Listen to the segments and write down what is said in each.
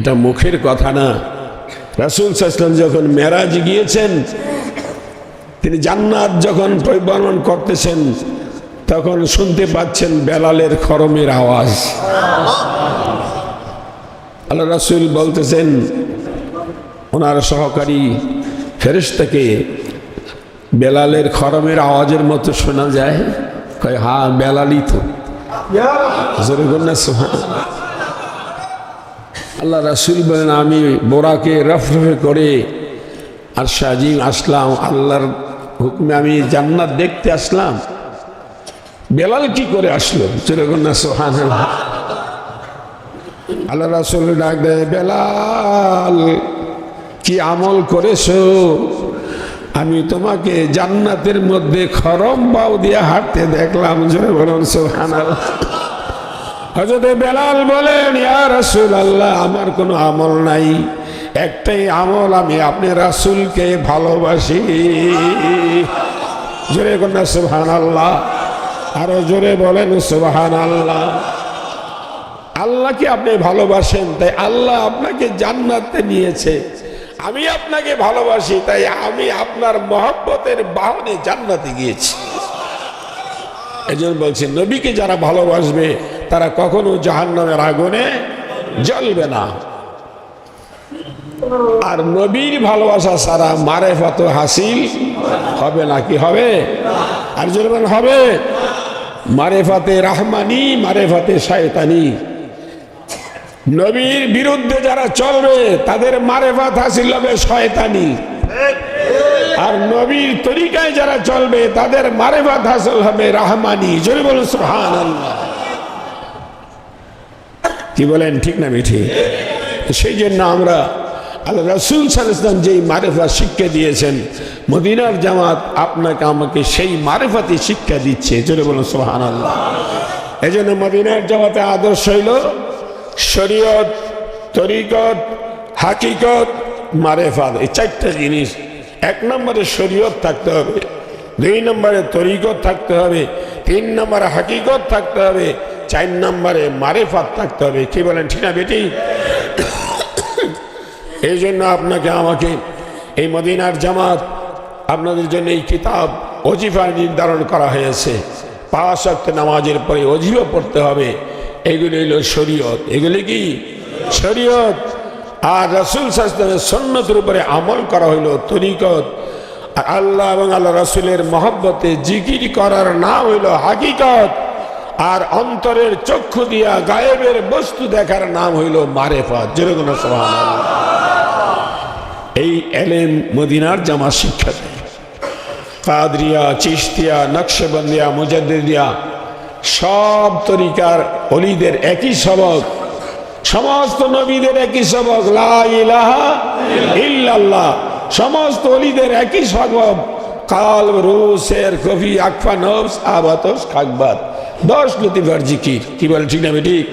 এটা মুখের কথা না। রাসুল সাল্লাম যখন মেরাজ গিয়েছেন তিনি জান্নাত যখন পরিবর্তন করতেছেন তখন শুনতে পাচ্ছেন বেলালের খরমের আওয়াজ। আল্লাহ রাসুল বলতেছেন ওনার সহকারী ফেরেশতাকে বেলালের খরমের আওয়াজের মতো শোনা যায়। কয় হা বেলালই তো। জোরে সুবহান। আল্লাহ রাসুল বলেন, আমি বোরাকে রফরফে করে আর সাজিম আসলাম। আল্লাহর হুকমে আমি জান্নাত দেখতে আসলাম। বেলাল কি করে আসলো? না সোহান আল্লাহ রাসুল ডাক দেয়, বেলাল, কি আমল করেছ? আমি তোমাকে জান্নাতের মধ্যে খরম বাউ দিয়ে হাঁটতে দেখলাম। জোরে বলুন সোহান হজরতে বেলাল বলেন, ইয়া রাসুল আল্লাহ আমার কোনো আমল নাই। একটাই আমল, আমি আপনি রাসুলকে ভালোবাসি। জোরে কন্যা সুবহান আল্লাহ আরও জোরে বলেন সুবহান আল্লাহ আল্লাহকে আপনি ভালোবাসেন? তাই আল্লাহ আপনাকে জান্নাতে নিয়েছে। আমি আপনাকে ভালোবাসি, তাই আমি আপনার মহব্বতের বাহনে জান্নাতে গিয়েছি। এই জন্য বলছি, নবীকে যারা ভালোবাসবে তারা কখনো জাহান্নামের আগুনে জ্বলবে না। আর নবীর ভালোবাসা ছাড়া মারেফত হাসিল হবে না, কি হবে? আর জোরবেন হবে। মারেফাতে রাহমানি, মারেফাতে শায়তানি। নবীর বিরুদ্ধে যারা চলবে, তাদের মারেফাত হাসিল হবে শয়তানি। আর নবীর তরিকায় যারা চলবে, তাদের মারেফাত হাসিল হবে রাহমানি। জোরে বলুন সুবহান আল্লাহ কি বলেন, ঠিক না মিঠি? সেই জন্য আমরা আল্লাহ রসুল সালাম যেই মারেফা শিক্ষা দিয়েছেন, মদিনার জামাত আপনাকে আমাকে সেই মারেফাতি শিক্ষা দিচ্ছে। জোরে বলুন সোহান আল্লাহ এই জন্য মদিনার জামাতে আদর্শ হইল শরীয়ত, তরিকত, হাকিকত, মারেফাত। এই চারটা জিনিস, এক নম্বরে শরীয়ত থাকতে হবে, দুই নম্বরে তরিকত থাকতে হবে, তিন নম্বরে হাকিকত থাকতে হবে চার নম্বরে মারেফাত থাকতে হবে। কি বলেন, ঠিক না বেটি? এই জন্য আপনাকে আমাকে এই মদিনার জামাত আপনাদের জন্য এই কিতাব অজিফা নির্ধারণ করা হয়েছে। পাঁচ অক্ট নামাজের পরে অজিফা পড়তে হবে। এগুলি হইল শরীয়ত। এগুলি কি? শরীয়ত। আর রসুল সাস্তানের সন্ন্যতের উপরে আমল করা হইল তরিকত। আর আল্লাহ এবং আল্লাহ রসুলের মহব্বতে জিকির করার নাম হইল হাকিকত। আর অন্তরের চক্ষু দিয়া গায়েবের বস্তু দেখার নাম হইল মারেফত যেরকম এই এলেম মদিনার জামা শিক্ষা দেয়। কাদরিয়া চিস্তিয়া নকশবন্দিয়া মুজাদ্দিয়া সব তরিকার অলিদের একই সবক, সমস্ত নবীদের একই সবক, লা ইলাহা ইল্লাল্লাহ, সমস্ত অলিদের একই সবক, কাল রুসের কফি, আকফা, নবস, আবাতস খাকবাত দশ লতিফার জিকির কি? বলে? ঠিক না ঠিক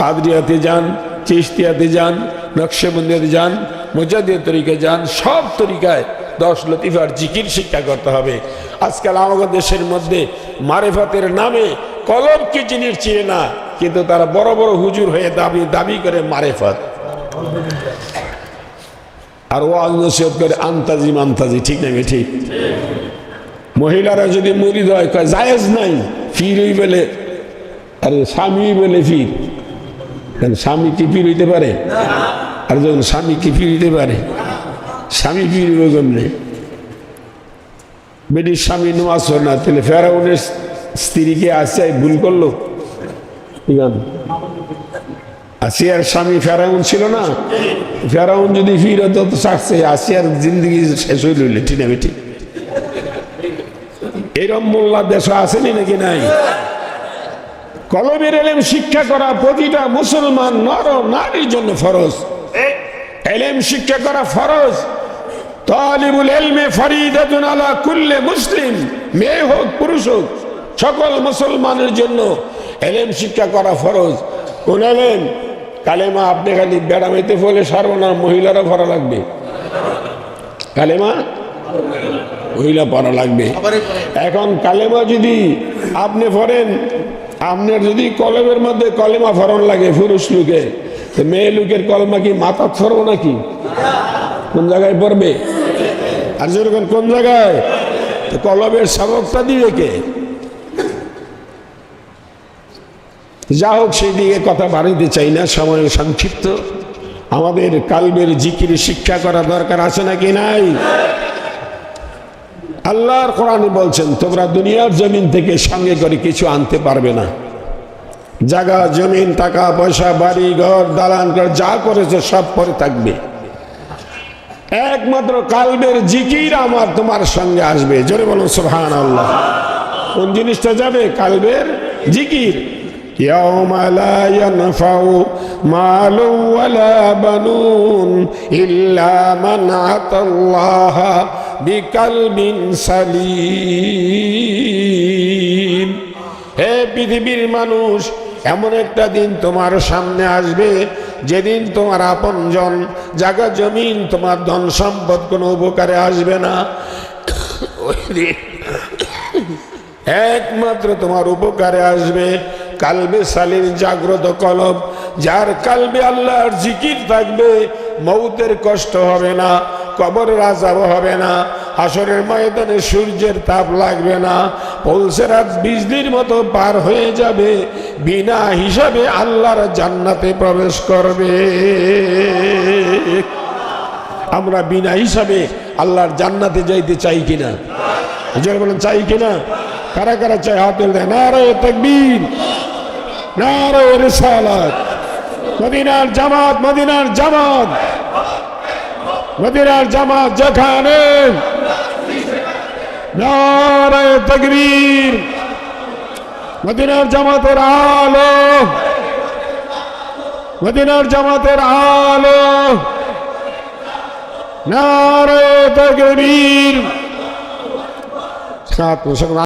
কাদরিয়াতে যান চিস্তিয়াতে যান, নকশেবন্দিয়াতে যান, মুজাদিয়া তরিকায় যান, সব তরিকায় দশ লতিফার জিকির শিক্ষা করতে হবে। আজকাল আমাদের দেশের মধ্যে মারেফাতের নামে কলম কি জিনিস চিনে না, কিন্তু তারা বড় বড় হুজুর হয়ে দাবি দাবি করে মারেফাত। আর ও নসিহত করে আন্তাজি মান্তাজি, ঠিক না ঠিক মহিলারা যদি মুরিদ হয় জায়েজ নাই। ফিরই বলে আরে স্বামী বলে ফির। স্বামী কি ফির হইতে পারে? আর যখন স্বামী কি ফির হইতে পারে? স্বামী হইবে কেমনে? বেটির স্বামী নামাজ না, তাহলে ফেরাউনের স্ত্রীকে আসিয়ায় ভুল করল? ঠিক আসিয়ার স্বামী ফেরাউন ছিল না। ফেরাউন যদি ফির হতো, তো সাকছে আসিয়ার জিন্দগি শেষ হইল, ঠিক না, বেটি? এরম মোল্লা দেশ আসেনি নাকি নাই? কলমের এলেম শিক্ষা করা প্রতিটা মুসলমান নর নারীর জন্য ফরজ। এলেম শিক্ষা করা ফরজ। তালিবুল এলমে ফরিদাতুন আলা কুল্লে মুসলিম, মেয়ে হোক, পুরুষ হোক, সকল মুসলমানের জন্য এলেম শিক্ষা করা ফরজ। কোন এলেম? কালেমা আপনি খালি বেড়ামাইতে ফলে সারবো মহিলারা ভরা লাগবে। কালেমা? মহিলা পড়া লাগবে। এখন কালেমা যদি আপনি পড়েন আপনার যদি কলমের মধ্যে কলেমা ফরন লাগে পুরুষ লোকে তো মেয়ে লোকের কলমা কি মাথা ছড়বো নাকি? কোন জায়গায় পড়বে? আর যেরকম কোন জায়গায়? তো কলমের সাবকটা দিবে কে যা হোক সেই দিকে কথা বাড়িতে চাই না সময় সংক্ষিপ্ত। আমাদের কালবের জিকির শিক্ষা করা দরকার আছে নাকি নাই? আল্লাহর কোরআনে বলছেন তোমরা দুনিয়ার জমিন থেকে সঙ্গে করে কিছু আনতে পারবে না জায়গা জমিন টাকা পয়সা বাড়ি ঘর দালান ঘর যা করেছে সব পরে থাকবে একমাত্র কালবের জিকির আমার তোমার সঙ্গে আসবে জোরে বলুন সুবহান আল্লাহ কোন জিনিসটা যাবে কালবের জিকির يوم لا ينفع مال ولا بنون إلا من أتى الله বিকালবিন সালিম। হে পৃথিবীর মানুষ, এমন একটা দিন তোমার সামনে আসবে, যেদিন তোমার আপনজন, জাগা জমিন, তোমার ধন সম্পদ কোনো উপকারে আসবে না। একমাত্র তোমার উপকারে আসবে কালবে সালির জাগ্রত কলব, যার কালবে আল্লাহর জিকির থাকবে, মৌতের কষ্ট হবে না। কবরের আজাব হবে না হাসরের ময়দানে সূর্যের তাপ লাগবে না পৌলসে রাত বিজলির মতো পার হয়ে যাবে, বিনা হিসাবে আল্লাহর জান্নাতে প্রবেশ করবে। আমরা বিনা হিসাবে আল্লাহর জান্নাতে যাইতে চাই কিনা? বলেন, চাই কিনা? কারা কারা চাই হাত তুলে দেয় নারায় তকবীর, নারায় রিসালাত, মদিনার জামাত মদিনার জামাত। মদিনার জামাত যেখানে নারায় তকবীর মদিনার জামাতের আলো মদিনার জামাতের আলো নারায় তকবীর সাত